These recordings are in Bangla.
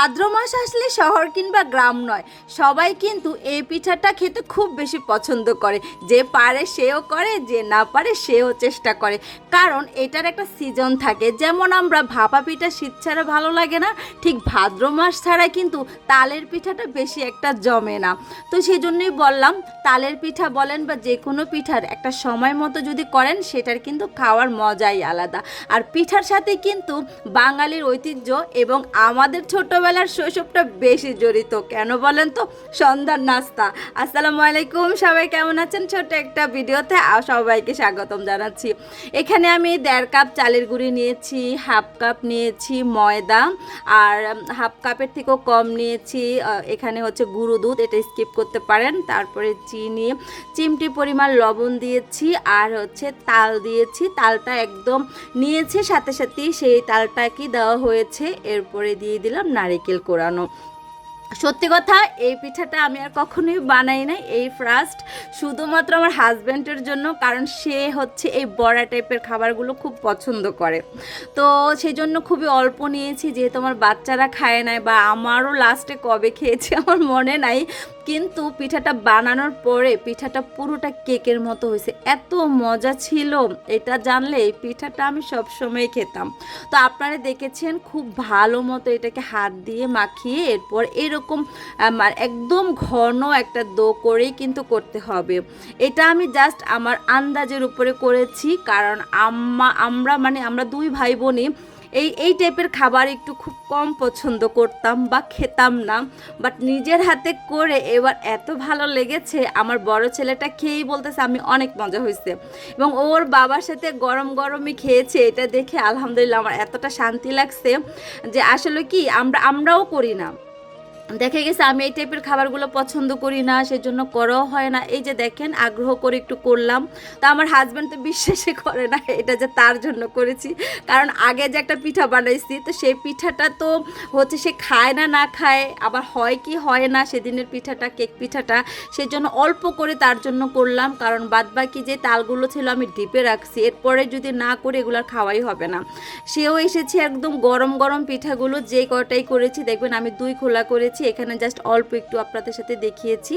ভাদ্র মাস আসলে শহর কিংবা গ্রাম নয়। সবাই কিন্তু এই পিঠাটা খেতে খুব বেশি পছন্দ করে। যে পারে সেও করে, যে না পারে সেও চেষ্টা করে। কারণ এটার একটা সিজন থাকে। যেমন আমরা ভাপা পিঠা শীত ছাড়া ভালো লাগে না, ঠিক ভাদ্র মাস ছাড়া কিন্তু তালের পিঠাটা বেশি একটা জমে না। তো সেই জন্যই বললাম, তালের পিঠা বলেন বা যে কোনো পিঠার একটা সময় মতো যদি করেন, সেটার কিন্তু খাওয়ার মজাই আলাদা। আর পিঠার সাথে কিন্তু বাঙালির ঐতিহ্য এবং আমাদের ছোটবেলার শৈশবটা বেশি জড়িত। কেন বলেন তো? সন্ধ্যার নাস্তা। আসসালামু আলাইকুম, সবাই কেমন আছেন? ছোট একটা ভিডিওতে সবাইকে স্বাগতম জানাচ্ছি। এখানে আমি দেড় কাপ চালের গুঁড়ি নিয়েছি, হাফ কাপ নিয়েছি ময়দা, আর হাফ কাপের থেকেও কম নিয়েছি এখানে হচ্ছে গুঁড়ো দুধ, এটা স্কিপ করতে পারেন। তারপরে চিনি, চিমটি পরিমাণ লবণ দিয়েছি, আর হচ্ছে তাল দিয়েছি। তালটা একদম নিয়েছে, সাথে সাথেই সেই তালটা কি দেওয়া হয়েছে, এরপরে দিয়ে দিলাম নারিকেল। কোরানো সত্যি কথা, এই পিঠাটা আমি আর কখনোই বানাই নাই, এই ফার্স্ট শুধুমাত্র আমার হাজব্যান্ডের জন্য, কারণ সে হচ্ছে এই বড়া টাইপের খাবারগুলো খুব পছন্দ করে। তো সেই জন্য খুবই অল্প নিয়েছি, যেহেতু আমার বাচ্চারা খায় নাই বা আমারও লাস্টে কবে খেয়েছি আমার মনে নাই। কিন্তু পিঠাটা বানানোর পরে পিঠাটা পুরোটা কেকের মতো হয়েছে। এত মজা ছিল। এটা জানলে এই পিঠাটা আমি সবসময় খেতাম। তো আপনারা দেখেছেন খুব ভালো মতো এটাকে হাত দিয়ে মাখিয়ে এরপর এরকম, আমার একদম ঘন একটা দো করেই কিন্তু করতে হবে। এটা আমি জাস্ট আমার আন্দাজের উপরে করেছি। কারণ আম্মা, আমরা মানে আমরা দুই ভাই বোনই এই এই টাইপের খাবার একটু খুব কম পছন্দ করতাম বা খেতাম না। বাট নিজের হাতে করে এবার এত ভালো লেগেছে, আমার বড় ছেলেটা খেয়েই বলতেছে, আমি অনেক মজা হয়েছে এবং ওর বাবার সাথে গরম গরমই খেয়েছে, এটা দেখে আলহামদুলিল্লাহ আমার এতটা শান্তি লাগছে যে আসলে কি, আমরা, আমরাও করি না। দেখে গেছে, আমি এই টাইপের খাবারগুলো পছন্দ করি না, সেজন্য করাও হয় না। এই যে দেখেন, আগ্রহ করে একটু করলাম। তা আমার হাজব্যান্ড তো বিশ্বাসই করে না, এটা যে তার জন্য করেছি। কারণ আগে যে একটা পিঠা বানাইছি, তো সেই পিঠাটা তো হচ্ছে সে খায় না না খায়, আবার হয় কি হয় না, সেদিনের পিঠাটা কেক পিঠাটা সেই জন্য অল্প করে তার জন্য করলাম। কারণ বাদবাকি যে তালগুলো ছিল, আমি ডিপে রাখছি। এরপরে যদি না করে, এগুলো খাওয়াই হবে না। সেও এসেছে একদম গরম গরম পিঠাগুলো, যে কটাই করেছি, দেখবেন আমি দুই খোলা করেছি। এখানে জাস্ট অল্প একটু আপনাদের সাথে দেখিয়েছি।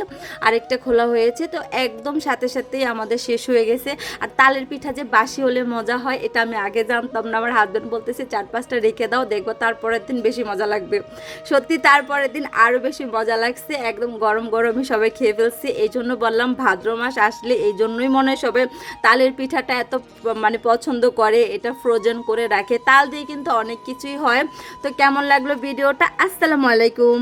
আরেকটা খোলা হয়েছে, তো একদম সাথে সাথেই আমাদের শেষ হয়ে গেছে। আর তালের পিঠা যে বাসি হলে মজা হয়, এটা আমি আগে জানতাম না। আমার হাজব্যান্ড বলতেছে, চার পাঁচটা রেখে দাও, দেখব তারপরের দিন বেশি মজা লাগবে। সত্যি তারপরের দিন আরও বেশি মজা লাগছে, একদম গরম গরমই সবাই খেয়ে ফেলছি। এই জন্য বললাম, ভাদ্র মাস আসলে এই জন্যই মনে হয় সবাই তালের পিঠাটা এত মানে পছন্দ করে, এটা ফ্রোজেন করে রাখে। তাল দিয়ে কিন্তু অনেক কিছুই হয়। তো কেমন লাগল ভিডিওটা? আসসালামু আলাইকুম।